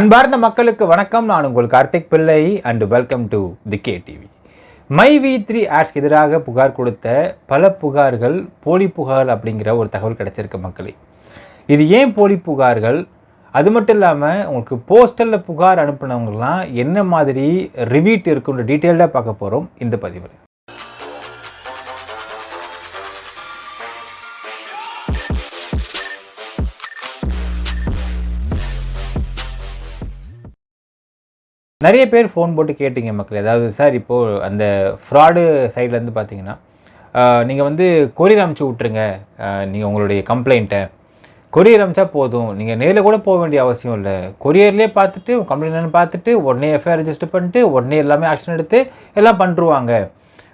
அன்பார்ந்த மக்களுக்கு வணக்கம். நான் உங்கள் Karthik Pillai and welcome to the K TV My V three ஆட்ஸ்க்கு எதிராக புகார் கொடுத்த பல புகார்கள் போலி புகார் அப்படிங்கிற ஒரு தகவல் கிடச்சிருக்கு மக்களே. இது ஏன் போலி புகார்கள்? அது மட்டும் இல்லாமல் உங்களுக்கு போஸ்டலில் புகார் அனுப்புனவங்கலாம் என்ன மாதிரி ரிவீட் இருக்குன்ற டீட்டெயில்டாக பார்க்க போகிறோம் இந்த பதிவில். நிறைய பேர் ஃபோன் போட்டு கேட்டிங்க மக்கள். ஏதாவது சார் இப்போது அந்த ஃப்ராடு சைட்லேருந்து பார்த்தீங்கன்னா நீங்கள் வந்து கொரியர் அனுப்பிச்சி விட்ருங்க நீங்கள் உங்களுடைய கம்ப்ளைண்ட்டை கொரியர் அனுப்பிச்சா போதும். நீங்கள் நேரில் கூட போக வேண்டிய அவசியம் இல்லை. கொரியர்லேயே பார்த்துட்டு கம்ப்ளைண்ட் பார்த்துட்டு உடனே எஃப்ஐஆர் ரெஜிஸ்டர் பண்ணிட்டு உடனே எல்லாமே ஆக்ஷன் எடுத்து எல்லாம் பண்ணிருவாங்க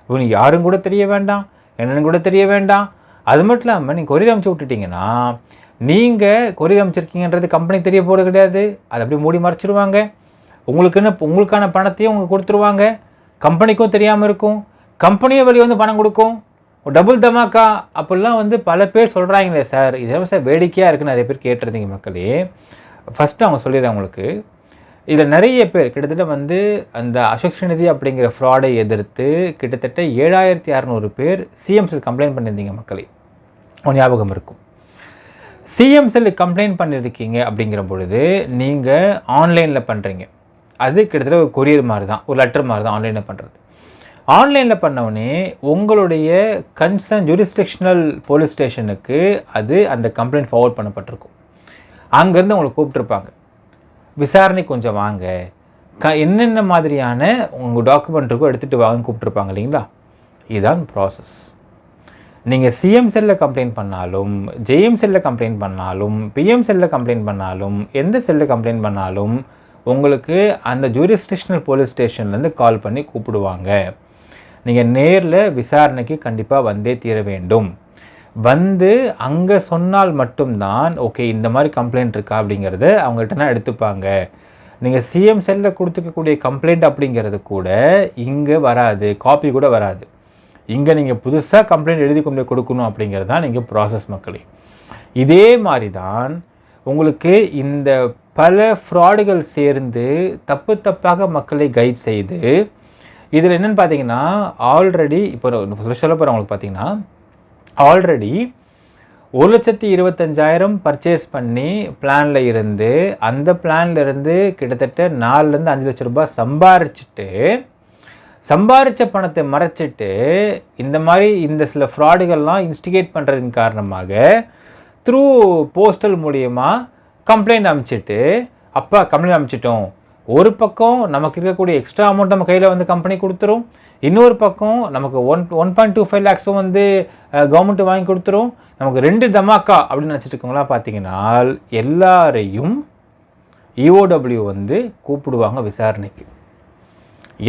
இவங்க யாரும் கூட தெரிய வேண்டாம். என்னென்னு கூட தெரிய வேண்டாம். அது மட்டும் இல்லாமல் நீங்கள் கொரியர் அனுப்பிச்சி விட்டுட்டீங்கன்னா நீங்கள் கொரியர் அமைச்சிருக்கீங்கன்றது கம்பெனி தெரிய போகிறது கிடையாது. அதை அப்படியே மூடி மறைச்சிருவாங்க. உங்களுக்குன்னு உங்களுக்கான பணத்தையும் அவங்க கொடுத்துருவாங்க. கம்பெனிக்கும் தெரியாமல் இருக்கும். கம்பெனியும் வெளியே வந்து பணம் கொடுக்கும். டபுள் தமாக்கா அப்படிலாம் வந்து பல பேர் சொல்கிறாங்களே சார். இதெல்லாம் சார் வேடிக்கையாக இருக்குன்னு நிறைய பேர் கேட்டிருந்தீங்க மக்களே. ஃபஸ்ட்டு அவங்க சொல்லிடுறேன் உங்களுக்கு. இதில் நிறைய பேர் கிட்டத்தட்ட வந்து அந்த அசோக் ஸ்ரீநிதி அப்படிங்கிற ஃப்ராடை எதிர்த்து கிட்டத்தட்ட ஏழாயிரத்தி அறநூறு பேர் சிஎம்சில் கம்ப்ளைண்ட் பண்ணியிருந்தீங்க மக்களே. உன் ஞாபகம் இருக்கும். சிஎம் செல் கம்ப்ளைண்ட் பண்ணியிருக்கீங்க அப்படிங்கிற பொழுது நீங்கள் ஆன்லைனில் பண்ணுறீங்க அது கிட்டத்தட்ட ஒரு கொரியர் மாதிரி தான் ஒரு லெட்டர் மாதிரி தான் ஆன்லைனில் பண்ணுறது ஆன்லைனில் பண்ணவுடனே உங்களுடைய கன்சர்ன் ஜூரிஸ்டிக்ஷனல் போலீஸ் ஸ்டேஷனுக்கு அது அந்த கம்ப்ளைண்ட் ஃபார்வர்ட் பண்ணப்பட்டிருக்கும். அங்கேருந்து அவங்களை கூப்பிட்ருப்பாங்க விசாரணை கொஞ்சம் வாங்க. க என்னென்ன மாதிரியான உங்கள் டாக்குமெண்ட் இருக்கோ எடுத்துகிட்டு வாங்க கூப்பிட்ருப்பாங்க இல்லைங்களா? இதுதான் ப்ராசஸ் நீங்கள் சிஎம் செல்லில் கம்ப்ளைண்ட் பண்ணாலும் ஜேஎம் செல்லில் கம்ப்ளைண்ட் பண்ணாலும் பிஎம் செல்லில் கம்ப்ளைண்ட் பண்ணாலும் எந்த செல்லில் கம்ப்ளைண்ட் பண்ணாலும் உங்களுக்கு அந்த ஜூரிஸ்டிஷனல் போலீஸ் ஸ்டேஷன்லேருந்து கால் பண்ணி கூப்பிடுவாங்க. நீங்கள் நேரில் விசாரணைக்கு கண்டிப்பாக வந்தே தீர வேண்டும். வந்து அங்கே சொன்னால் மட்டும்தான் ஓகே இந்த மாதிரி கம்ப்ளைண்ட் இருக்கா? அப்படிங்கிறத அவங்கள்ட்டனா எடுத்துப்பாங்க. நீங்கள் சிஎம் செல்லில் கொடுத்துக்கக்கூடிய கம்ப்ளைண்ட் அப்படிங்கிறது கூட இங்கே வராது காப்பி கூட வராது. இங்கே நீங்கள் புதுசாக கம்ப்ளைண்ட் எழுதி கொண்டு கொடுக்கணும் அப்படிங்கிறது தான் நீங்கள் ப்ராசஸ் மக்களே. இதே மாதிரி தான் உங்களுக்கு இந்த பல ஃப்ராடுகள் சேர்ந்து தப்பு தப்பாக மக்களை கைட் செய்து இதில் என்னென்னு பார்த்தீங்கன்னா ஆல்ரெடி இப்போ சொல்ல போகிற உங்களுக்கு பார்த்தீங்கன்னா ஆல்ரெடி ஒரு லட்சத்தி இருபத்தஞ்சாயிரம் பர்ச்சேஸ் பண்ணி பிளானில் இருந்து அந்த பிளான்ல இருந்து கிட்டத்தட்ட நாலுலேருந்து அஞ்சு லட்ச ரூபாய் சம்பாரிச்சிட்டு சம்பாரித்த பணத்தை மறைச்சிட்டு இந்த மாதிரி இந்த சில ஃப்ராடுகள்லாம் இன்ஸ்டிகேட் பண்ணுறதின் காரணமாக த்ரூ போஸ்டல் மூலியமாக கம்ப்ளைண்ட் அமைச்சிட்டு அப்பா கம்ப்ளைண்ட் அனுப்பிச்சிட்டோம் ஒரு பக்கம் நமக்கு இருக்கக்கூடிய எக்ஸ்ட்ரா அமௌண்ட் நம்ம கையில் வந்து கம்பெனி கொடுத்துரும். இன்னொரு பக்கம் நமக்கு one one point two five லேக்ஸும் வந்து கவர்மெண்ட் வாங்கி கொடுத்துரும். நமக்கு ரெண்டு தமாக்கா அப்படின்னு நினச்சிட்டு இருக்கோங்களா பார்த்தீங்கன்னா எல்லாரையும் இஓடபிள்யூ வந்து கூப்பிடுவாங்க விசாரணைக்கு.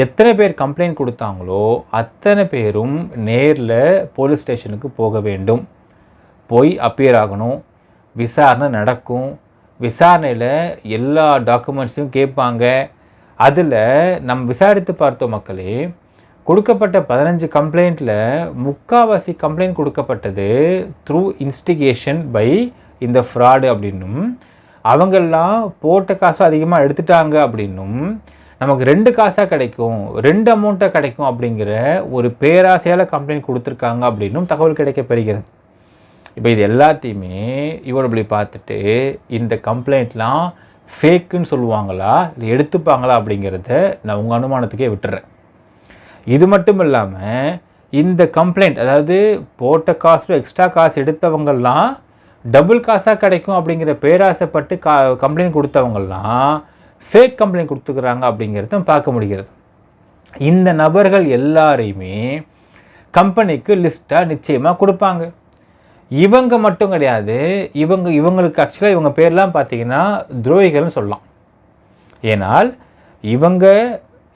எத்தனை பேர் கம்ப்ளைண்ட் கொடுத்தாங்களோ அத்தனை பேரும் நேரில் போலீஸ் ஸ்டேஷனுக்கு போக வேண்டும். போய் அப்பியர் ஆகணும். விசாரணை நடக்கும். விசாரணையில் எல்லா டாக்குமெண்ட்ஸையும் கேட்பாங்க. அதில் நம்ம விசாரித்து பார்த்தோம் மக்களே கொடுக்கப்பட்ட பதினஞ்சு கம்ப்ளைண்ட்டில் முக்காவாசி கம்ப்ளைண்ட் கொடுக்கப்பட்டது த்ரூ இன்ஸ்டிகேஷன் பை இந்த ஃப்ராடு அப்படின்னும் அவங்கெல்லாம் போட்ட காசு அதிகமாக எடுத்துட்டாங்க அப்படின்னும் நமக்கு ரெண்டு காசாக கிடைக்கும் ரெண்டு அமௌண்ட்டாக கிடைக்கும் அப்படிங்கிற ஒரு பேராசையால் கம்ப்ளைண்ட் கொடுத்துருக்காங்க அப்படின்னும் தகவல் கிடைக்கப்பெறுகிறது இப்போ இது எல்லாத்தையுமே இவரபடி பார்த்துட்டு இந்த கம்ப்ளைண்ட்லாம் ஃபேக்குன்னு சொல்லுவாங்களா? இல்லை எடுத்துப்பாங்களா அப்படிங்கிறத நான் உங்கள் அனுமானத்துக்கே விட்டுறேன். இது மட்டும் இல்லாமல் இந்த கம்ப்ளைண்ட் அதாவது போட்ட காசு எக்ஸ்ட்ரா காசு எடுத்தவங்கெல்லாம் டபுள் காசாக கிடைக்கும் அப்படிங்கிற பேராசைப்பட்டு கா கம்ப்ளைண்ட் கொடுத்தவங்கெல்லாம் ஃபேக் கம்ப்ளைண்ட் கொடுத்துக்கிறாங்க அப்படிங்கிறதும் பார்க்க முடிகிறது. இந்த நபர்கள் எல்லாரையுமே கம்பெனிக்கு லிஸ்ட்டாக நிச்சயமாக கொடுப்பாங்க. இவங்க மட்டும் கிடையாது இவங்க இவங்களுக்கு ஆக்சுவலாக இவங்க பேர்லாம் பார்த்தீங்கன்னா துரோகிகள்னு சொல்லலாம். ஏனால் இவங்க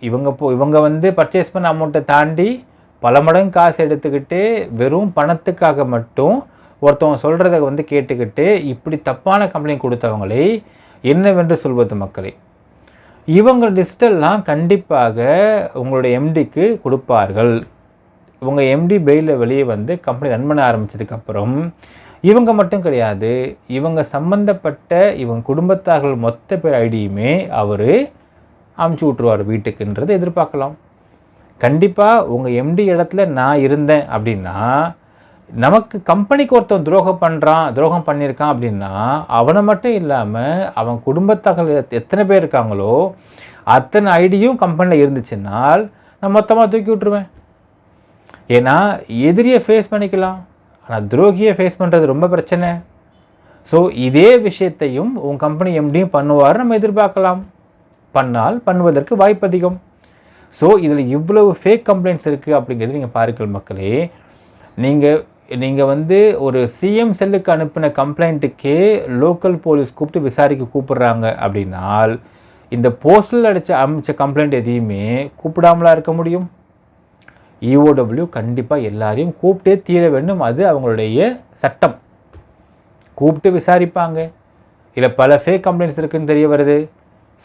இவங்க போ இவங்க வந்து பர்ச்சேஸ் பண்ண அமௌண்ட்டை தாண்டி பல மடங்கு காசு எடுத்துக்கிட்டு வெறும் பணத்துக்காக மட்டும் ஒருத்தவங்க சொல்கிறத வந்து கேட்டுக்கிட்டு இப்படி தப்பான கம்ப்ளைண்ட் கொடுத்தவங்களை என்னவென்று சொல்வது மக்களை? இவங்க லிஸ்டெல்லாம் கண்டிப்பாக உங்களுடைய எம்டிக்கு கொடுப்பார்கள். உங்கள் எம்டி பெயிலில் வெளியே வந்து கம்பெனி ரன் பண்ண ஆரம்பித்ததுக்கப்புறம் இவங்க மட்டும் கிடையாது இவங்க சம்மந்தப்பட்ட இவங்க குடும்பத்தார்கள் மொத்த பேர் ஐடியுமே அவர் அமுச்சு விட்ருவார் வீட்டுக்குன்றது எதிர்பார்க்கலாம். கண்டிப்பாக உங்கள் எம்டி இடத்துல நான் இருந்தேன் அப்படின்னா நமக்கு கம்பெனிக்கு ஒருத்தன் துரோகம் பண்ணுறான் துரோகம் பண்ணியிருக்கான் அப்படின்னா அவனை மட்டும் இல்லாமல் அவன் குடும்பத்தார்கள் எத்தனை பேர் இருக்காங்களோ அத்தனை ஐடியும் கம்பெனியில் இருந்துச்சுன்னால் நான் மொத்தமாக தூக்கி விட்ருவேன் ஏன்னா எதிரியை ஃபேஸ் பண்ணிக்கலாம். ஆனால் துரோகியை ஃபேஸ் பண்ணுறது ரொம்ப பிரச்சனை. ஸோ இதே விஷயத்தையும் உன் கம்பெனி எம்டியும் பண்ணுவார் நம்ம எதிர்பார்க்கலாம். பண்ணால் பண்ணுவதற்கு வாய்ப்பு அதிகம். ஸோ இதில் இவ்வளவு ஃபேக் கம்ப்ளைண்ட்ஸ் இருக்குது அப்படிங்கிறது நீங்கள் பாருங்கள் மக்களே. நீங்கள் நீங்கள் வந்து ஒரு சிஎம் செல்லுக்கு அனுப்பின கம்ப்ளைண்ட்டுக்கே லோக்கல் போலீஸ் கூப்பிட்டு விசாரிக்க கூப்பிடுறாங்க அப்படின்னால் இந்த போஸ்டல் அடித்த அமைச்ச கம்ப்ளைண்ட் எதையுமே கூப்பிடாமலா இருக்க முடியும். இஓடபிள்யூ கண்டிப்பாக எல்லாரையும் கூப்பிட்டே தீர வேண்டும். அது அவங்களுடைய சட்டம். கூப்பிட்டு விசாரிப்பாங்க. இல்லை பல ஃபேக் கம்ப்ளைண்ட்ஸ் இருக்குன்னு தெரிய வருது.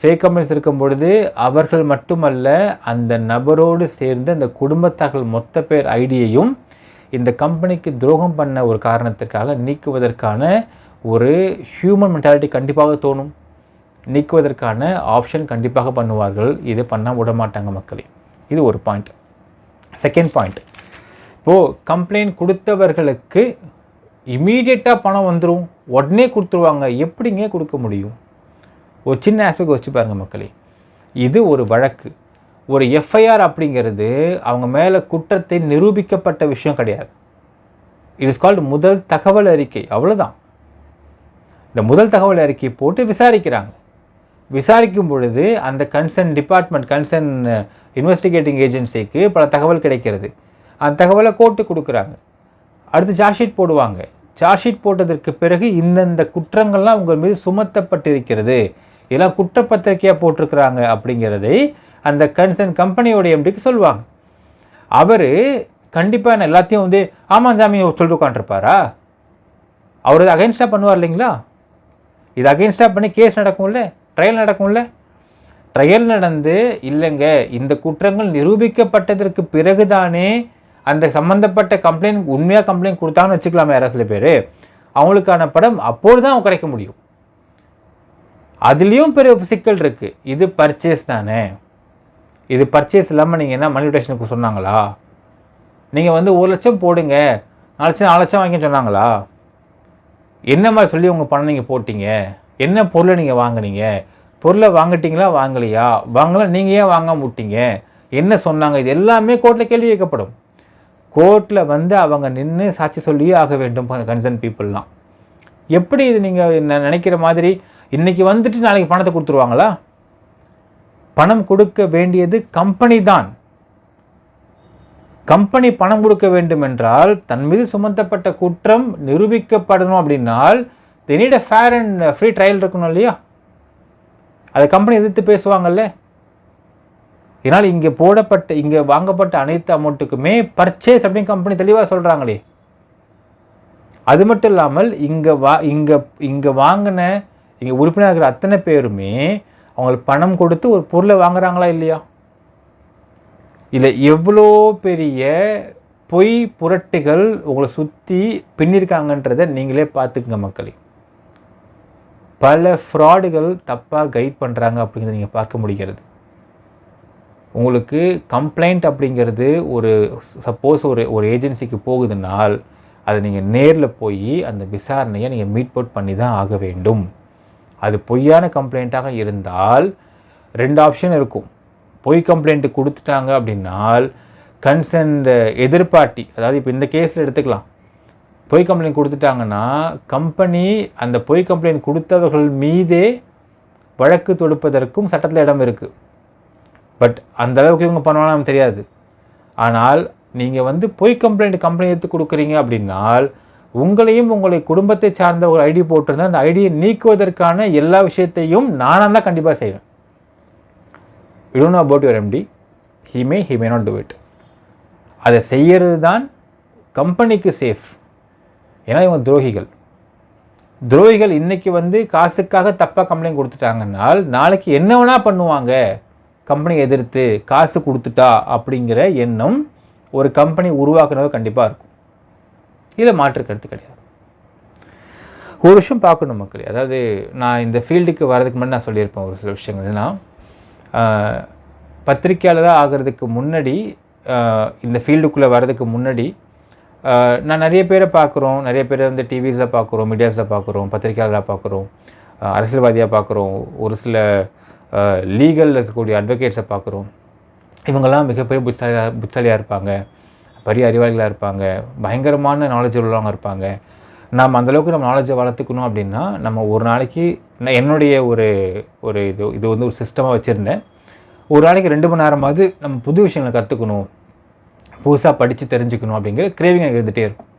ஃபேக் கம்ப்ளைண்ட்ஸ் இருக்கும் பொழுது அவர்கள் மட்டுமல்ல அந்த நபரோடு சேர்ந்து அந்த குடும்பத்தார்கள் மொத்த பேர் ஐடியையும் இந்த கம்பெனிக்கு துரோகம் பண்ண ஒரு காரணத்திற்காக நீக்குவதற்கான ஒரு ஹியூமன் மென்டாலிட்டி கண்டிப்பாக தோணும். நீக்குவதற்கான ஆப்ஷன் கண்டிப்பாக பண்ணுவார்கள். இதை பண்ணால் விட மாட்டாங்க மக்களே. இது ஒரு பாயிண்ட் செகண்ட் பாயிண்ட் இப்போது கம்ப்ளைண்ட் கொடுத்தவர்களுக்கு இமீடியட்டாக பணம் வந்துடும் உடனே கொடுத்துருவாங்க. எப்படிங்க கொடுக்க முடியும்? ஒரு சின்ன ஆஸ்பெக்ட் வச்சு பாருங்கள் மக்களே. இது ஒரு வழக்கு. ஒரு எஃப்ஐஆர் அப்படிங்கிறது அவங்க மேலே குற்றத்தை நிரூபிக்கப்பட்ட விஷயம் கிடையாது. இட் இஸ் கால்டு முதல் தகவல் அறிக்கை. அவ்வளோதான் இந்த முதல் தகவல் அறிக்கை போட்டு விசாரிக்கிறாங்க. விசாரிக்கும் பொழுது அந்த கன்சர்ன் டிபார்ட்மெண்ட் கன்சர்ன் இன்வெஸ்டிகேட்டிங் ஏஜென்சிக்கு பல தகவல் கிடைக்கிறது. அந்த தகவலை கோர்ட்டு கொடுக்குறாங்க. அடுத்து சார்ஜ் ஷீட் போடுவாங்க. சார்ஜ் ஷீட் போட்டதற்கு பிறகு இந்தந்த குற்றங்கள்லாம் உங்கள் மீது சுமத்தப்பட்டிருக்கிறது. இதெல்லாம் குற்றப்பத்திரிக்கையாக போட்டிருக்கிறாங்க அப்படிங்கிறதை அந்த கன்சர்ன் கம்பெனியோட எம்டிக்கு சொல்லுவாங்க. அவர் கண்டிப்பாக நான் எல்லாத்தையும் வந்து ஆமாம் சாமி சொல்லிட்டு உட்காந்துருப்பாரா அவர் அகைன்ஸ்டாக பண்ணுவார் இல்லைங்களா? இது அகைன்ஸ்டாக பண்ணி கேஸ் நடக்கும்ல? ட்ரையல் நடக்கும்ல? ட்ரையல் நடந்து இல்லைங்க இந்த குற்றங்கள் நிரூபிக்கப்பட்டதற்கு பிறகுதானே அந்த சம்மந்தப்பட்ட கம்ப்ளைண்ட் உண்மையாக கம்ப்ளைண்ட் கொடுத்தாங்கன்னு வச்சுக்கலாமே யாராவது சில பேர். அவங்களுக்கான படம் அப்போது தான் கிடைக்க முடியும். அதுலேயும் பெரிய சிக்கல் இருக்குது இது பர்ச்சேஸ் தானே. இது பர்ச்சேஸ் இல்லாமல் நீங்கள் என்ன மனிடேஷனுக்கு சொன்னாங்களா? நீங்கள் வந்து ஒரு லட்சம் போடுங்க. நாலு லட்சம் நாலு லட்சம் வாங்கி சொன்னாங்களா? என்ன மாதிரி சொல்லி உங்கள் பணம் நீங்கள் போட்டீங்க? என்ன பொருளை நீங்கள் வாங்கினீங்க? பொருளை வாங்கிட்டீங்களா? வாங்கலையா? வாங்கலாம் நீங்கள் ஏன் வாங்க முட்டீங்க என்ன சொன்னாங்க? இது எல்லாமே கோர்ட்டில் கேள்வி கேட்கப்படும். கோர்ட்டில் வந்து அவங்க நின்று சாட்சி சொல்லியே ஆக வேண்டும் கன்சர்ன் பீப்புளெலாம் எப்படி இது நீங்கள் நினைக்கிற மாதிரி? இன்றைக்கி வந்துட்டு நாளைக்கு பணத்தை கொடுத்துருவாங்களா? பணம் கொடுக்க வேண்டியது கம்பெனி தான். கம்பெனி பணம் கொடுக்க வேண்டும் என்றால் தன் மீது சுமத்தப்பட்ட குற்றம் நிரூபிக்கப்படணும் அப்படின்னால் the need a fair and free trial இருக்கணும் இல்லையா? அதை கம்பெனி எதிர்த்து பேசுவாங்கல்ல? இதனால் இங்கே போடப்பட்ட இங்கே வாங்கப்பட்ட அனைத்து அமௌண்ட்டுக்குமே பர்ச்சேஸ் அப்படின்னு கம்பெனி தெளிவாக சொல்கிறாங்களே அது மட்டும் இல்லாமல் இங்கே வா இங்கே இங்கே வாங்கின இங்கே உறுப்பினர்கள் அத்தனை பேருமே அவங்களுக்கு பணம் கொடுத்து ஒரு பொருளை வாங்குறாங்களா இல்லையா? இல்லை எவ்வளோ பெரிய பொய் புரட்டுகள் உங்களை சுற்றி பின்னிருக்காங்கன்றதை நீங்களே பார்த்துக்குங்க மக்களே. பல ஃப்ராடுகள் தப்பாக கைட் பண்ணுறாங்க அப்படிங்கிறத நீங்கள் பார்க்க முடிகிறது. உங்களுக்கு கம்ப்ளைண்ட் அப்படிங்கிறது ஒரு சப்போஸ் ஒரு ஒரு ஏஜென்சிக்கு போகுதுனால் அதை நீங்கள் நேரில் போய் அந்த விசாரணையை நீங்கள் மீட் அவுட் பண்ணி தான் ஆக வேண்டும். அது பொய்யான கம்ப்ளைண்ட்டாக இருந்தால் ரெண்டு ஆப்ஷன் இருக்கும். பொய் கம்ப்ளைண்ட்டு கொடுத்துட்டாங்க அப்படின்னால் கன்சர்ன்ட் எதிர்பார்ட்டி அதாவது இப்போ இந்த கேஸில் எடுத்துக்கலாம். பொய் கம்ப்ளைண்ட் கொடுத்துட்டாங்கன்னா கம்பெனி அந்த பொய் கம்ப்ளைண்ட் கொடுத்தவர்கள் மீதே வழக்கு தொடுப்பதற்கும் சட்டத்தில் இடம் இருக்குது பட் அந்த அளவுக்கு இவங்க பண்ணுவாங்க நமக்கு தெரியாது. ஆனால் நீங்கள் வந்து பொய் கம்ப்ளைண்ட் கம்பெனி எடுத்து கொடுக்குறீங்க அப்படின்னால் உங்களையும் உங்களை குடும்பத்தை சார்ந்த ஒரு ஐடி போட்டிருந்தால் அந்த ஐடியை நீக்குவதற்கான எல்லா விஷயத்தையும் நானாக தான் கண்டிப்பாக செய்வேன். You about your MD he may he may not do it அதை செய்கிறது தான் கம்பெனிக்கு சேஃப் ஏன்னா இவங்க துரோகிகள். துரோகிகள் இன்றைக்கி வந்து காசுக்காக தப்பாக கம்ப்ளைண்ட் கொடுத்துட்டாங்கன்னால் நாளைக்கு என்ன வேணால் பண்ணுவாங்க? கம்பெனி எதிர்த்து காசு கொடுத்துட்டா அப்படிங்கிற எண்ணம் ஒரு கம்பெனி உருவாக்குனது கண்டிப்பாக இருக்கும். இதில் மாற்று கருத்து கிடையாது. ஒரு விஷயம் பார்க்கணும் மக்களே. அதாவது நான் இந்த ஃபீல்டுக்கு வர்றதுக்கு முன்னாடி நான் சொல்லியிருப்பேன் ஒரு சில விஷயங்கள். பத்திரிக்கையாளராக ஆகிறதுக்கு முன்னாடி இந்த ஃபீல்டுக்குள்ளே வர்றதுக்கு முன்னாடி நான் நிறைய பேரை பார்க்குறோம் நிறைய பேரை வந்து டிவிஸில் பார்க்குறோம் மீடியாஸில் பார்க்குறோம் பத்திரிகையாளராக பார்க்குறோம் அரசியல்வாதியாக பார்க்குறோம் ஒரு சில லீகலில் இருக்கக்கூடிய அட்வொகேட்ஸை பார்க்குறோம். இவங்கெல்லாம் மிகப்பெரிய புத்தாலியாக புத்தாலியாக இருப்பாங்க பெரிய அறிவாளிகளாக இருப்பாங்க பயங்கரமான நாலேஜ் உள்ளவங்க இருப்பாங்க. நாம் அந்தளவுக்கு நம்ம நாலேஜை வளர்த்துக்கணும் அப்படின்னா நம்ம ஒரு நாளைக்கு நான் என்னுடைய ஒரு ஒரு இது இது வந்து ஒரு சிஸ்டமாக வச்சுருந்தேன். ஒரு நாளைக்கு ரெண்டு மணி நேரமாவது நம்ம புது விஷயங்களை கற்றுக்கணும் புதுசாக படித்து தெரிஞ்சுக்கணும் அப்படிங்கிற கிரேவிங் இருந்துகிட்டே இருக்கும்.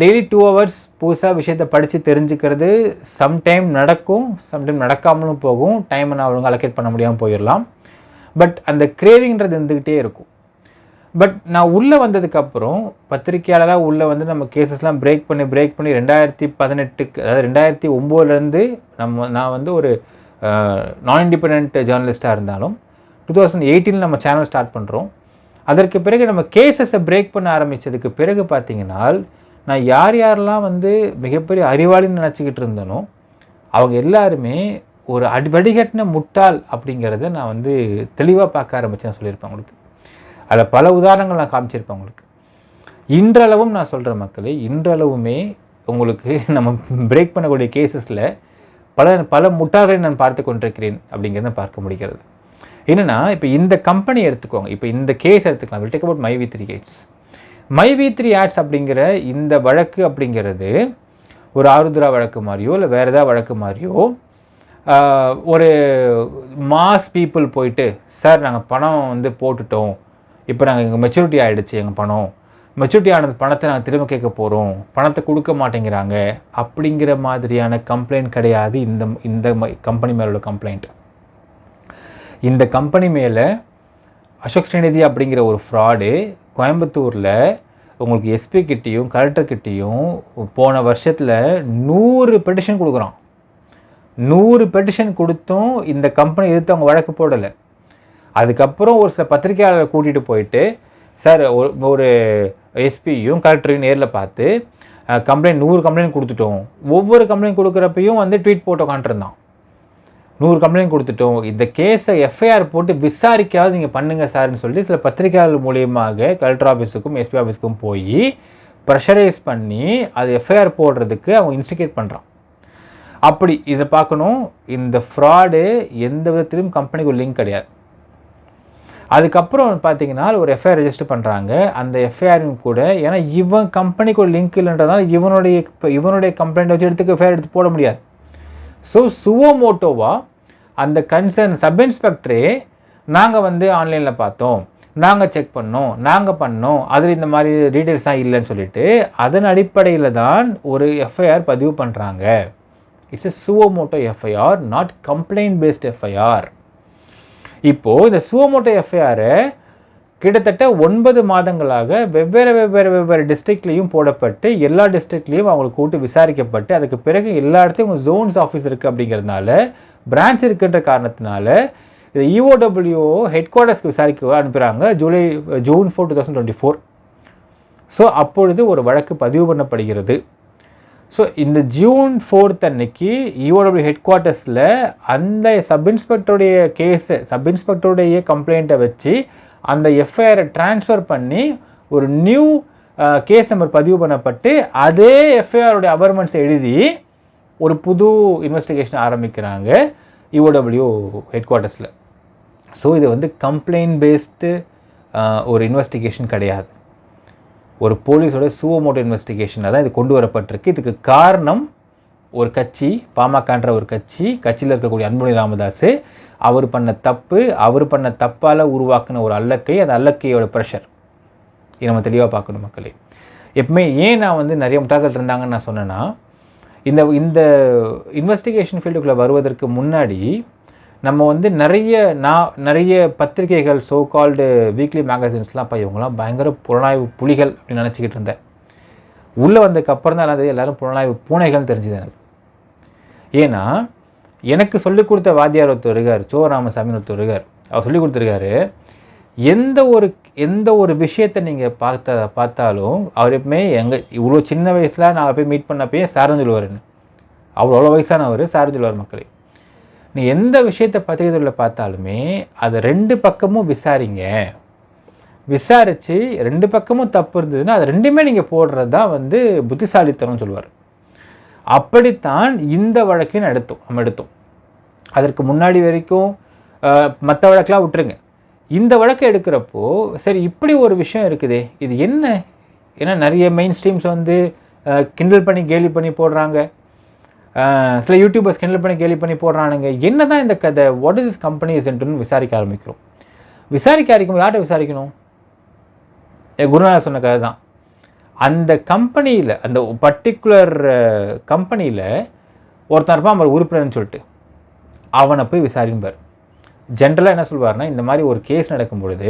டெய்லி டூ ஹவர்ஸ் புதுசாக விஷயத்தை படித்து தெரிஞ்சுக்கிறது சம்டைம் நடக்கும் சம்டைம் நடக்காமலும் போகும். டைமை நான் ஒழுங்காக அலோகேட் பண்ண முடியாமல் போயிடலாம். பட் அந்த கிரேவிங்கிறது இருந்துக்கிட்டே இருக்கும். பட் நான் உள்ளே வந்ததுக்கப்புறம் பத்திரிக்கையாளராக உள்ளே வந்து நம்ம கேசஸ்லாம் பிரேக் பண்ணி பிரேக் பண்ணி ரெண்டாயிரத்தி பதினெட்டுக்கு அதாவது ரெண்டாயிரத்தி ஒம்போதுலேருந்து நம்ம நான் வந்து ஒரு நான் இண்டிபெண்ட் ஜேர்னலிஸ்ட்டாக இருந்தாலும் டூ தௌசண்ட் எயிட்டீனில் நம்ம சேனல் ஸ்டார்ட் பண்ணுறோம் அதற்கு பிறகு நம்ம கேசஸை பிரேக் பண்ண ஆரம்பித்ததுக்கு பிறகு பார்த்தீங்கன்னா நான் யார் யாரெல்லாம் வந்து மிகப்பெரிய அறிவாளின்னு நினச்சிக்கிட்டு இருந்தேனோ அவங்க எல்லாருமே ஒரு அடி வடிகட்டின முட்டாள் அப்படிங்கிறத நான் வந்து தெளிவாக பார்க்க ஆரம்பித்தேன் சொல்லியிருப்பேன் உங்களுக்கு. அதில் பல உதாரணங்கள் நான் காமிச்சிருப்பேன் உங்களுக்கு. இன்றளவும் நான் சொல்கிற மக்களே இன்றளவுமே உங்களுக்கு நம்ம பிரேக் பண்ணக்கூடிய கேசஸில் பல பல முட்டாள்களை நான் பார்த்து கொண்டிருக்கிறேன் அப்படிங்கிறத பார்க்க முடிகிறது. என்னென்னா இப்போ இந்த கம்பெனி எடுத்துக்கோங்க. இப்போ இந்த கேஸ் எடுத்துக்கலாம். Will take about My V three cats My V three ads அப்படிங்கிற இந்த வழக்கு அப்படிங்கிறது ஒரு ஆருத்ரா வழக்கு மாதிரியோ இல்லை வேறு ஏதாவது வழக்கு மாதிரியோ ஒரு மாஸ் பீப்புள் போயிட்டு சார் நாங்கள் பணம் வந்து போட்டுட்டோம். இப்போ நாங்கள் எங்கள் மெச்சூரிட்டி ஆகிடுச்சு எங்கள் பணம். மெச்சூரிட்டி ஆனது பணத்தை நாங்கள் திரும்ப கேட்க போகிறோம் பணத்தை கொடுக்க மாட்டேங்கிறாங்க. அப்படிங்கிற மாதிரியான கம்ப்ளைண்ட் கிடையாது இந்த இந்த கம்பெனி மேலே உள்ள கம்ப்ளைண்ட் இந்த கம்பெனி மேலே அசோக் ஸ்ரீநிதி அப்படிங்கிற ஒரு ஃப்ராடு கோயம்புத்தூரில் உங்களுக்கு எஸ்பி கிட்டேயும் கலெக்டர்கிட்டேயும் போன வருஷத்தில் நூறு பெட்டிஷன் கொடுக்குறான். நூறு பெட்டிஷன் கொடுத்தும் இந்த கம்பெனி எதிர்த்து அவங்க வழக்கு போடலை. அதுக்கப்புறம் ஒரு சில பத்திரிகையாளரை கூட்டிகிட்டு போயிட்டு சார் ஒரு ஒரு எஸ்பியும் கலெக்டரையும் நேரில் பார்த்து கம்ப்ளைண்ட் நூறு கம்ப்ளைண்ட் கொடுத்துட்டோம். ஒவ்வொரு கம்ப்ளைண்ட் கொடுக்குறப்பையும் வந்து ட்வீட் போட்டு உட்காந்துருந்தான் நூறு கம்ப்ளைண்ட் கொடுத்துட்டோம். இந்த கேஸை எஃப்ஐஆர் போட்டு விசாரிக்காவது நீங்கள் பண்ணுங்கள் சார்னு சொல்லி சில பத்திரிகையாளர் மூலியமாக கலெக்டர் ஆஃபீஸுக்கும் எஸ்பி ஆஃபீஸுக்கும் போய் ப்ரெஷரைஸ் பண்ணி அது எஃப்ஐஆர் போடுறதுக்கு அவங்க இன்ஸ்டிகேட் பண்ணுறான் அப்படி இதை பார்க்கணும். இந்த ஃப்ராடு எந்த விதத்திலும் கம்பெனிக்கு ஒரு லிங்க் கிடையாது. அதுக்கப்புறம் பார்த்தீங்கன்னா ஒரு எஃப்ஐஆர் ரெஜிஸ்டர் பண்ணுறாங்க அந்த எஃப்ஐஆரும் கூட ஏன்னா இவன் கம்பெனிக்கு ஒரு லிங்க் இல்லைன்றதால இவனுடைய இப்போ இவனுடைய கம்ப்ளைண்ட் வச்சு எடுத்துக்க எஃப்ஐஆர் எடுத்து போட முடியாது. ஸோ சுவோமோட்டோவா அந்த கன்சர்ன் சப் இன்ஸ்பெக்டரே நாங்கள் வந்து ஆன்லைனில் பார்த்தோம். நாங்கள் செக் பண்ணோம் நாங்கள் பண்ணோம். அதில் இந்த மாதிரி டீட்டெயில்ஸாக இல்லைன்னு சொல்லிட்டு அதன் அடிப்படையில் தான் ஒரு எஃப்ஐஆர் பதிவு பண்ணுறாங்க it's a suo motu FIR not complaint based FIR இப்போது இந்த சுவோமோட்டோ எஃப்ஐஆரை கிட்டத்தட்ட ஒன்பது மாதங்களாக வெவ்வேறு வெவ்வேறு வெவ்வேறு டிஸ்ட்ரிக்ட்லேயும் போடப்பட்டு எல்லா டிஸ்ட்ரிக்ட்லேயும் அவங்களுக்கு கூட்டு விசாரிக்கப்பட்டு அதுக்கு பிறகு எல்லா இடத்துலையும் உங்கள் ஜோன்ஸ் ஆஃபீஸ் இருக்குது அப்படிங்கிறதுனால பிரான்ச் இருக்குன்ற காரணத்தினால இது இஓடபிள்யூ ஹெட் குவார்ட்டர்ஸ்க்கு விசாரிக்க அனுப்புகிறாங்க July June four two thousand twenty four so அப்பொழுது ஒரு வழக்கு பதிவு பண்ணப்படுகிறது. ஸோ இந்த ஜூன் ஃபோர்த் அன்னைக்கு இஓடபிள்யூ ஹெட் குவார்ட்டர்ஸில் அந்த சப் இன்ஸ்பெக்டருடைய கேஸை சப் இன்ஸ்பெக்டருடைய கம்ப்ளைண்ட்டை வச்சு அந்த எஃப்ஐஆரை ட்ரான்ஸ்ஃபர் பண்ணி ஒரு நியூ கேஸ் நம்பர் பதிவு பண்ணப்பட்டு அதே எஃப்ஐஆருடைய அபர்மெண்ட்ஸை எழுதி ஒரு புது இன்வெஸ்டிகேஷன் ஆரம்பிக்கிறாங்க இஓடபிள்யூ ஹெட் குவார்ட்டர்ஸில் ஸோ இது வந்து கம்ப்ளைண்ட் பேஸ்டு ஒரு இன்வெஸ்டிகேஷன் கிடையாது. ஒரு போலீஸோட சூவமோட்டோ இன்வெஸ்டிகேஷனில் தான் இது கொண்டு வரப்பட்டிருக்கு. இதுக்கு காரணம் ஒரு கட்சி பாமகன்ற ஒரு கட்சி கட்சியில் இருக்கக்கூடிய அன்புமணி ராமதாஸ் அவர் பண்ண தப்பு அவர் பண்ண தப்பால் உருவாக்குன ஒரு அல்லக்கை அந்த அல்லக்கையோட ப்ரெஷர் இதை நம்ம தெளிவாக பார்க்கணும் மக்களே. எப்பவுமே ஏன் நான் வந்து நிறைய முட்டாக்கள் இருந்தாங்கன்னு நான் சொன்னேன்னா இந்த இந்த இன்வெஸ்டிகேஷன் ஃபீல்டுக்குள்ளே வருவதற்கு முன்னாடி நம்ம வந்து நிறைய நான் நிறைய பத்திரிகைகள் ஸோ கால்டு வீக்லி மேகசின்ஸ்லாம் இப்போ இவங்களாம் பயங்கர புலனாய்வு புலிகள் அப்படின்னு நினச்சிக்கிட்டு இருந்தேன். உள்ளே வந்ததுக்கு அப்புறம் தான் அது எல்லாரும் புலனாய்வு பூனைகள்னு தெரிஞ்சுது எனக்கு. ஏன்னா எனக்கு சொல்லிக் கொடுத்த வாத்தியார் ஒருத்தர் இருக்கார் சோ ராமசாமின்னு ஒருத்தர் இருக்கார். அவர் சொல்லிக் கொடுத்துருக்காரு எந்த ஒரு எந்த ஒரு விஷயத்தை நீங்கள் பார்த்த பார்த்தாலும் அவர் எப்பவுமே எங்கள் இவ்வளோ சின்ன வயசில் நான் போய் மீட் பண்ணப்பயே சாரம் சொல்லுவாருன்னு அவ்வளோ அவ்வளோ வயசானவர் சாரம் சொல்லுவார் மக்களே. நீ எந்த விஷயத்தை பத்திரிகைகளில் பார்த்தாலுமே அதை ரெண்டு பக்கமும் விசாரிங்க. விசாரித்து ரெண்டு பக்கமும் தப்பு இருந்ததுன்னா அது ரெண்டுமே நீங்கள் போடுறது தான் வந்து புத்திசாலித்தனம்னு சொல்லுவார். அப்படித்தான் இந்த வழக்கையும் எடுத்தோம் நம்ம எடுத்தோம் அதற்கு முன்னாடி வரைக்கும் மற்ற வழக்கெலாம் விட்டுருங்க. இந்த வழக்கை எடுக்கிறப்போ சரி இப்படி ஒரு விஷயம் இருக்குதே இது என்ன? ஏன்னா நிறைய மெயின் ஸ்ட்ரீம்ஸ் வந்து கிண்டல் பண்ணி கேலி பண்ணி போடுறாங்க. சில யூடியூபர்ஸ் கிண்டல் பண்ணி கேலி பண்ணி போடுறானுங்க. என்ன தான் இந்த கதை வாட் இஸ் இஸ் கம்பெனி இஸ்ன்ட்டுன்னு விசாரிக்க ஆரம்பிக்கிறோம். விசாரிக்க ஆரம்பிக்கும் யார்கிட்ட விசாரிக்கணும்? என் குருநாதர் சொன்ன கதை தான் அந்த கம்பெனியில் அந்த பர்டிகுலர் கம்பெனியில் ஒருத்தன் இருப்பான் அவர் உறுப்பினர்னு சொல்லிட்டு. அவனை போய் விசாரிப்பார் ஜென்ரலாக என்ன சொல்வார்னா இந்த மாதிரி ஒரு கேஸ் நடக்கும் பொழுது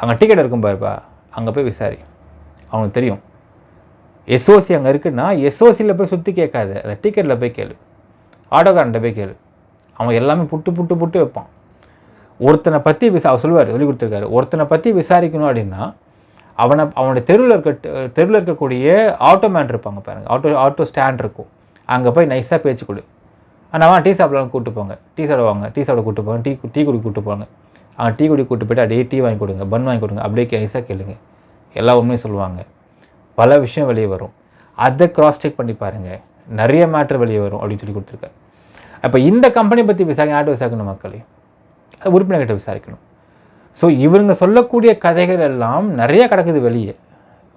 அங்கே டிக்கெட் இருக்கும் பாருப்பா அங்கே போய் விசாரி. அவனுக்கு தெரியும். எஸ்ஓசி அங்கே இருக்குன்னா எஸ்ஓசியில் போய் சுற்றி கேட்காத. அந்த டிக்கெட்டில் போய் கேளு. ஆட்டோக்காரன்ட்ட போய் கேளு. அவன் எல்லாமே புட்டு புட்டு புட்டு வைப்பான். ஒருத்தனை பற்றி விசா அவர் சொல்லுவார் சொல்லி கொடுத்துருக்காரு. ஒருத்தனை பற்றி விசாரிக்கணும் அப்படின்னா அவனை அவனுடைய தெருவில் இருக்க தெருவில் இருக்கக்கூடிய ஆட்டோ மேன் இருப்பாங்க பாருங்கள் ஆட்டோ ஆட்டோ ஸ்டாண்ட் இருக்கும். அங்கே போய் நைஸாக பேச்சு கொடு. ஆனால் அவன் டீ சாப்பிடலாம் கூப்பிட்டு போங்க. டீ சாப்பிடுவாங்க டீ சாப்பிட கூப்பிட்டு போங்க. டீ டீ குடி கூப்பிட்டு போங்க. அவங்க டீ குடி கூப்பிட்டு போயிட்டு அப்படியே டீ வாங்கி கொடுங்க. பன் வாங்கி கொடுங்க. அப்படியே நைஸாக கேளுங்க. எல்லா உண்மையும் சொல்லுவாங்க. பல விஷயம் வெளியே வரும். அதை கிராஸ் செக் பண்ணி பாருங்கள் நிறைய மேட்ரு வெளியே வரும் அப்படின்னு சொல்லி கொடுத்துருக்காரு. அப்போ இந்த கம்பெனி பற்றி விசாரிக்க யார்கிட்ட விசாரிக்கணும் மக்களே. அது உறுப்பினர்கிட்ட விசாரிக்கணும். ஸோ இவங்க சொல்லக்கூடிய கதைகள் எல்லாம் நிறைய கிடக்குது வெளியே.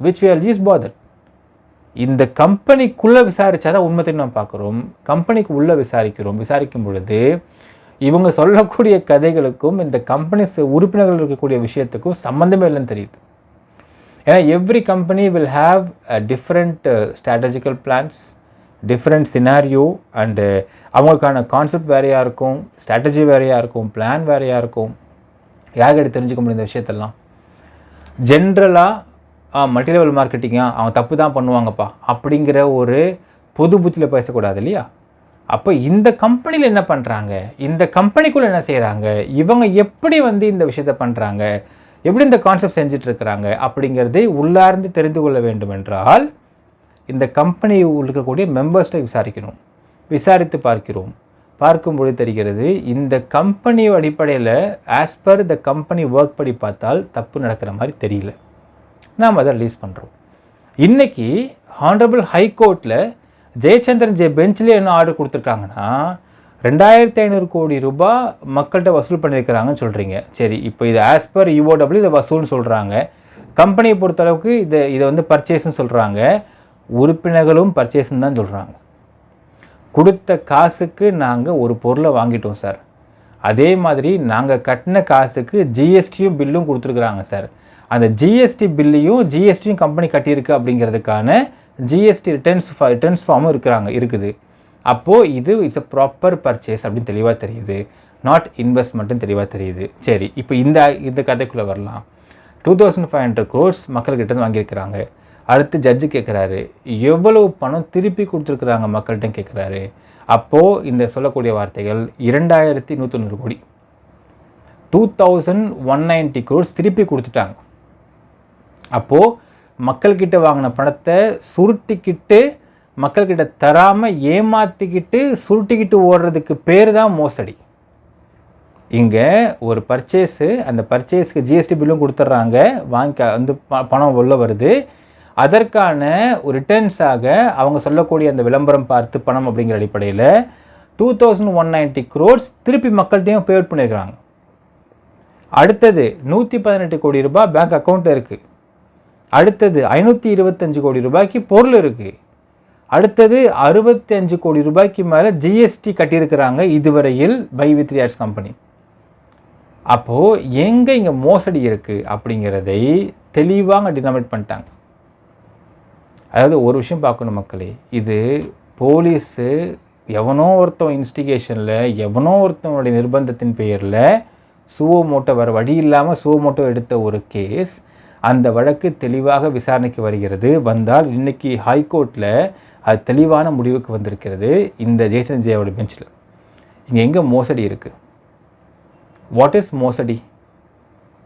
Which we are least bother இந்த கம்பெனிக்குள்ளே விசாரிச்சா தான் உண்மை தெரியும் நம்ம பார்க்குறோம். கம்பெனிக்கு உள்ளே விசாரிக்கிறோம். விசாரிக்கும் பொழுது இவங்க சொல்லக்கூடிய கதைகளுக்கும் இந்த கம்பெனி உறுப்பினர்கள் இருக்கக்கூடிய விஷயத்துக்கும் சம்மந்தமே இல்லைன்னு தெரியுது. ஏன்னா every company will have different strategical plans different scenario and அவங்களுக்கான கான்செப்ட் வேறையாக இருக்கும் ஸ்ட்ராட்டஜி வேறையாக இருக்கும் பிளான் வேறையாக இருக்கும். யார்கிட்ட தெரிஞ்சுக்க முடியும் இந்த விஷயத்தெல்லாம்? ஜென்ரலாக மல்டி லெவல் மார்க்கெட்டிங்கா அவன் தப்பு தான் பண்ணுவாங்கப்பா அப்படிங்கிற ஒரு பொது புத்தியில் பேசக்கூடாது இல்லையா? அப்போ இந்த கம்பெனியில் என்ன பண்ணுறாங்க இந்த கம்பெனிக்குள்ளே என்ன செய்கிறாங்க இவங்க எப்படி வந்து இந்த விஷயத்தை பண்ணுறாங்க எப்படி இந்த கான்செப்ட் செஞ்சிட்ருக்கிறாங்க அப்படிங்கிறதை உள்ளார்ந்து தெரிந்து கொள்ள வேண்டும் என்றால் இந்த கம்பெனி இருக்கக்கூடிய மெம்பர்ஸ்ட்டை விசாரிக்கணும். விசாரித்து பார்க்கிறோம். பார்க்கும்போது தெரிகிறது இந்த கம்பெனி அடிப்படையில் as per the company work படி பார்த்தால் தப்பு நடக்கிற மாதிரி தெரியல. நாம் அதை ரிலீஸ் பண்ணுறோம் இன்னைக்கு ஹானரபிள் ஹைகோர்ட்டில் ஜெயச்சந்திரன் ஜெய பெஞ்சிலே என்ன ஆர்டர் கொடுத்துருக்காங்கன்னா ரெண்டாயிரத்தி ஐநூறு கோடி ரூபாய் மக்கள்கிட்ட வசூல் பண்ணியிருக்கிறாங்கன்னு சொல்கிறீங்க சரி இப்போ இது ஆஸ் பர் இஓடபிள்யூ இதை வசூல்னு சொல்கிறாங்க கம்பெனியை பொறுத்தளவுக்கு இதை இதை வந்து பர்ச்சேஸ்ன்னு சொல்கிறாங்க உறுப்பினர்களும் பர்ச்சேஸ்ன்னு தான் சொல்கிறாங்க கொடுத்த காசுக்கு நாங்கள் ஒரு பொருளை வாங்கிட்டோம் சார். அதே மாதிரி நாங்கள் கட்டின காசுக்கு ஜிஎஸ்டியும் பில்லும் கொடுத்துருக்குறாங்க சார். அந்த ஜிஎஸ்டி பில்லையும் ஜிஎஸ்டியும் கம்பெனி கட்டியிருக்கு அப்படிங்கிறதுக்கான ஜிஎஸ்டி ரிட்டர்ன்ஸ் ரிட்டர்ன்ஸ் ஃபார்மும் இருக்கிறாங்க இருக்குது. அப்போது இது இட்ஸ் அ ப்ராப்பர் பர்ச்சேஸ் அப்படின்னு தெளிவாக தெரியுது. நாட் இன்வெஸ்ட்மெண்ட்டும் தெளிவாக தெரியுது. சரி இப்போ இந்த இந்த கதைக்குள்ளே வரலாம். Two thousand five hundred crores மக்கள்கிட்ட வாங்கியிருக்கிறாங்க. அடுத்து ஜட்ஜு கேட்குறாரு எவ்வளவு பணம் திருப்பி கொடுத்துருக்குறாங்க மக்கள்கிட்ட? கேட்குறாரு அப்போது இந்த சொல்லக்கூடிய வார்த்தைகள் இரண்டாயிரத்தி நூற்றி கோடி. Two thousand one ninety crores திருப்பி கொடுத்துட்டாங்க. அப்போது மக்கள்கிட்ட வாங்கின பணத்தை சுருட்டிக்கிட்டு மக்கள்கிட்ட தராமல் ஏமாற்றிக்கிட்டு சுருட்டிக்கிட்டு ஓடுறதுக்கு பேர் தான் மோசடி. இங்கே ஒரு பர்ச்சேஸு அந்த பர்ச்சேஸ்க்கு ஜிஎஸ்டி பில்லும் கொடுத்துட்றாங்க வாங்கி வந்து ப- பணம் உள்ள வருது. அதற்கான ஒரு ரிட்டர்ன்ஸாக அவங்க சொல்லக்கூடிய அந்த விளம்பரம் பார்த்து பணம் அப்படிங்கிற அடிப்படையில் two thousand one ninety crores திருப்பி மக்கள்கிட்டையும் பே அவுட் பண்ணியிருக்கிறாங்க அடுத்தது நூற்றி பதினெட்டு கோடி ரூபாய் பேங்க் அக்கௌண்ட்டில் இருக்குது அடுத்தது ஐநூற்றி இருபத்தஞ்சு கோடி ரூபாய்க்கு பொருள் இருக்குது அடுத்தது அறுபத்தி அஞ்சு கோடி ரூபாய்க்கு மேலே ஜிஎஸ்டி கட்டியிருக்கிறாங்க இதுவரையில் பை வித் ஆட்ஸ் கம்பெனி அப்போது எங்கே இங்கே மோசடி இருக்குது அப்படிங்கிறதை தெளிவாக டினாமினேட் பண்ணிட்டாங்க. அதாவது ஒரு விஷயம் பார்க்கணும் மக்களே. இது போலீஸு எவனோ ஒருத்தன் இன்ஸ்டிகேஷனில் எவனோ ஒருத்தனுடைய நிர்பந்தத்தின் பெயரில் சுவோ மோட்டோ வர வழி இல்லாமல் சுவோ மோட்டோ எடுத்த ஒரு கேஸ் அந்த வழக்கு தெளிவாக விசாரணைக்கு வருகிறது. வந்தால் இன்னைக்கு ஹைகோர்ட்டில் அது தெளிவான முடிவுக்கு வந்திருக்கிறது இந்த ஜேசன் ஜெயாவோட பெஞ்சில். இங்கே எங்கே மோசடி இருக்குது வாட் இஸ் மோசடி?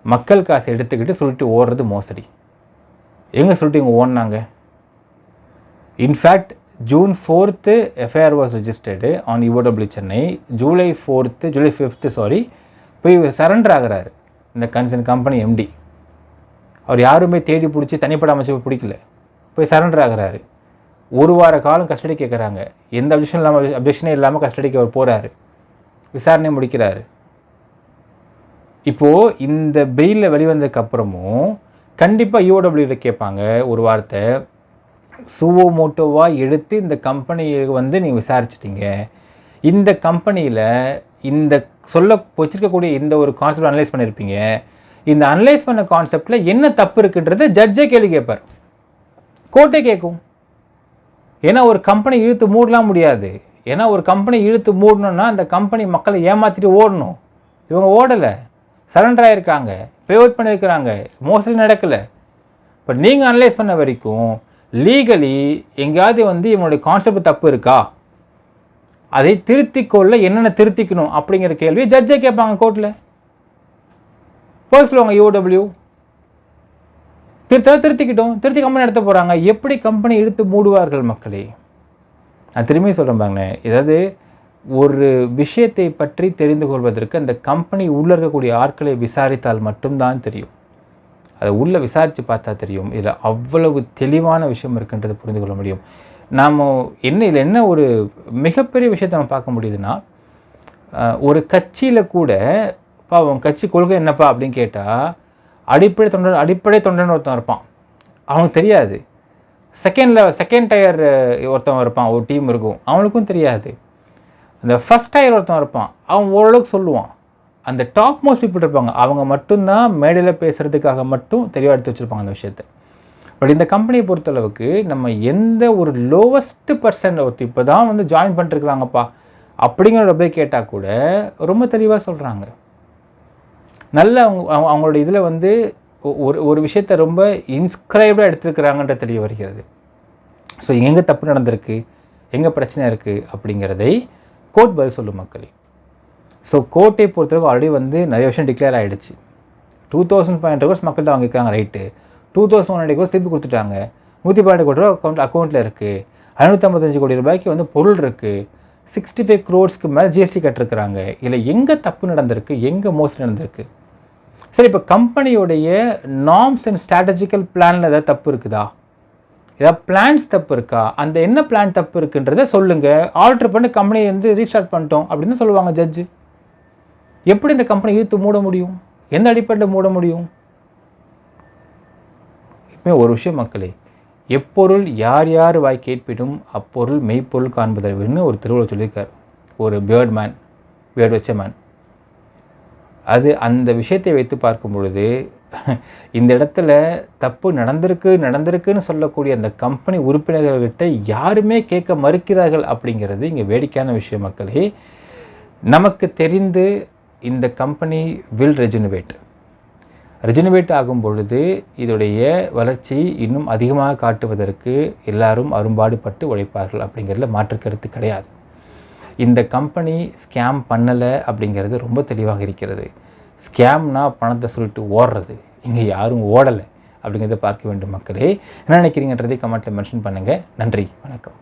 மக்கள் காசு எடுத்துக்கிட்டு சொல்லிட்டு ஓடுறது மோசடி. எங்கே சொல்லிட்டு இவங்க ஓடினாங்க? In fact June fourth FIR was registered on EOW Chennai July fourth July fifth sorry போய் சரண்டர் ஆகிறாரு. இந்த கன்சர்ன் கம்பெனி எம்டி அவர் யாருமே தேடி பிடிச்சி தனிப்பட அமைச்சு பிடிக்கல. போய் சரண்டர் ஆகிறாரு. ஒரு வார காலம் கஸ்டடி கேட்குறாங்க எந்த அப்ஜெக்ஷன் இல்லாமல் அப்ஜெக்ஷனே இல்லாமல் கஸ்டடிக்கு அவர் போகிறாரு விசாரணை முடிக்கிறாரு. இப்போது இந்த பெயிலில் வெளிவந்ததுக்கப்புறமும் கண்டிப்பாக யூஓடபிள்யூவில் கேட்பாங்க ஒரு வார்த்தை. சுவோ மோட்டோவாக எடுத்து இந்த கம்பெனியை வந்து நீங்கள் விசாரிச்சிட்டிங்க. இந்த கம்பெனியில் இந்த சொல்ல வச்சுருக்கக்கூடிய இந்த ஒரு கான்செப்ட் அனலைஸ் பண்ணியிருப்பீங்க இந்த அனலைஸ் பண்ண கான்செப்டில் என்ன தப்பு இருக்குன்றதை ஜட்ஜே கேள்வி கேட்பார். கோர்ட்டே கேட்கும். ஏன்னா ஒரு கம்பெனி இழுத்து மூடலாம் முடியாது. ஏன்னா ஒரு கம்பெனி இழுத்து மூடணும்னா அந்த கம்பெனி மக்களை ஏமாற்றிட்டு ஓடணும். இவங்க ஓடலை. சரண்டர் ஆகிருக்காங்க பேவட் பண்ணியிருக்கிறாங்க மோஸ்ட்லி நடக்கலை. பட் நீங்கள் அனலைஸ் பண்ண வரைக்கும் லீகலி எங்கேயாவது வந்து இவனுடைய கான்செப்ட் தப்பு இருக்கா? அதை திருத்திக்கொள்ள என்னென்ன திருத்திக்கணும் அப்படிங்கிற கேள்வி ஜட்ஜே கேட்பாங்க கோர்ட்டில் போய் சொல்லுவாங்க யூடபிள்யூ திருத்த திருத்திக்கிட்டோம். திருத்தி கம்பெனி நடத்த போகிறாங்க எப்படி கம்பெனி இழுத்து மூடுவார்கள் மக்களே? நான் திரும்பி சொல்கிறேன் பாங்கண்ணே ஏதாவது ஒரு விஷயத்தை பற்றி தெரிந்து கொள்வதற்கு அந்த கம்பெனி உள்ளே இருக்கக்கூடிய ஆட்களை விசாரித்தால் மட்டும்தான் தெரியும். அதை உள்ளே விசாரித்து பார்த்தா தெரியும். இதில் அவ்வளவு தெளிவான விஷயம் இருக்குன்றது புரிந்து கொள்ள முடியும். நாம் என்ன இதில் என்ன ஒரு மிகப்பெரிய விஷயத்தை நம்ம பார்க்க முடியுதுன்னா ஒரு கட்சியில் கூட பாவம் கட்சி கொள்கை என்னப்பா அப்படின்னு கேட்டால் அடிப்படை தொண்டன் அடிப்படை தொண்டன் ஒருத்தன் இருப்பான். அவனுக்கு தெரியாது. செகண்ட் லெவல் செகண்ட் டயர் ஒருத்தன் இருப்பான். ஒரு டீம் இருக்கும். அவனுக்கும் தெரியாது. அந்த ஃபஸ்ட் டயர் ஒருத்தன் இருப்பான். அவன் ஓரளவுக்கு சொல்லுவான். அந்த டாப் மோஸ்ட் பீப்புள் இருப்பாங்க. அவங்க மட்டும்தான் மேடையில் பேசுகிறதுக்காக மட்டும் தெளிவாக எடுத்து வச்சுருப்பாங்க அந்த விஷயத்தை. பட் இந்த கம்பெனியை பொறுத்தளவுக்கு நம்ம எந்த ஒரு லோவஸ்ட்டு பர்சன் ஒருத்தர் இப்போ தான் வந்து ஜாயின் பண்ணிருக்கிறாங்கப்பா அப்படிங்கிற போய் கேட்டால் கூட ரொம்ப தெளிவாக சொல்கிறாங்க நல்ல அவங்க அவங்களோட இதில் வந்து ஒரு ஒரு விஷயத்தை ரொம்ப இன்ஸ்கிரைப்டாக எடுத்துருக்கிறாங்கன்ற தெரிய வருகிறது. ஸோ எங்கே தப்பு நடந்திருக்கு? எங்கே பிரச்சனை இருக்குது அப்படிங்கிறதை கோர்ட் பதில் சொல்லும் மக்களே. ஸோ கோர்ட்டை பொறுத்தவரைக்கும் ஆல்ரெடி வந்து நிறைய விஷயம் டிக்ளேர் ஆகிடுச்சு two thousand five hundred crores மக்கள்கிட்ட வாங்கியிருக்காங்க right two thousand one hundred crores திருப்பி கொடுத்துட்டாங்க. நூற்றி பன்னெண்டு கோடி ரூபா அக்கௌண்ட் அக்கௌண்ட்டில் இருக்குது ஐநூற்றம்பத்தஞ்சு கோடி ரூபாய்க்கு வந்து பொருள் இருக்குது சிக்ஸ்டி ஃபைவ் க்ரோர்ஸ்க்கு மேலே ஜிஎஸ்டி கட்டிருக்கிறாங்க. இல்லை எங்கே தப்பு நடந்திருக்கு? எங்கே மோஸ்ட் நடந்திருக்கு? சரி இப்போ கம்பெனியோடைய நார்ம்ஸ் அண்ட் ஸ்ட்ராட்டஜிக்கல் பிளானில் ஏதாவது தப்பு இருக்குதா? ஏதாவது பிளான்ஸ் தப்பு இருக்கா? அந்த என்ன பிளான் தப்பு இருக்குன்றதை சொல்லுங்கள் ஆல்ட்ரு பண்ணி கம்பெனியை வந்து ரீஸ்டார்ட் பண்ணிட்டோம் அப்படின்னு சொல்லுவாங்க ஜட்ஜு எப்படி இந்த கம்பெனி இழுத்து மூட முடியும்? எந்த அடிப்படையில் மூட முடியும்? இப்போ ஒரு விஷயம் மக்களே எப்பொருள் யார் யார் வாய் கேட்பிடும் அப்பொருள் மெய்ப்பொருள் காண்பதற்கு ஒரு திருவிழா சொல்லியிருக்கார். ஒரு பேர்ட் மேன் பேர்ட் வச்ச மேன் அது அந்த விஷயத்தை வைத்து பார்க்கும் பொழுது இந்த இடத்துல தப்பு நடந்திருக்கு நடந்திருக்குன்னு சொல்லக்கூடிய அந்த கம்பெனி உறுப்பினர்கள்கிட்ட யாருமே கேட்க மறுக்கிறார்கள் அப்படிங்கிறது இங்கே வேடிக்கையான விஷயம் மக்களே. நமக்கு தெரிந்து இந்த கம்பெனி வில் ரெஜினுவேட் ரெஜினுவேட் ஆகும் பொழுது இதோடைய வளர்ச்சி இன்னும் அதிகமாக காட்டுவதற்கு எல்லாரும் அரும்பாடுபட்டு உழைப்பார்கள் அப்படிங்கிறதுல மாற்று கருத்து கிடையாது. இந்த கம்பெனி ஸ்கேம் பண்ணலை அப்படிங்கிறது ரொம்ப தெளிவாக இருக்கிறது. ஸ்கேம்னா பணத்தை சொல்லிட்டு ஓடுறது. இங்கே யாரும் ஓடலை அப்படிங்கிறத பார்க்க வேண்டும் மக்களே. என்ன நினைக்கிறீங்கன்றதை கமெண்ட்டில் மென்ஷன் பண்ணுங்கள் நன்றி. வணக்கம்.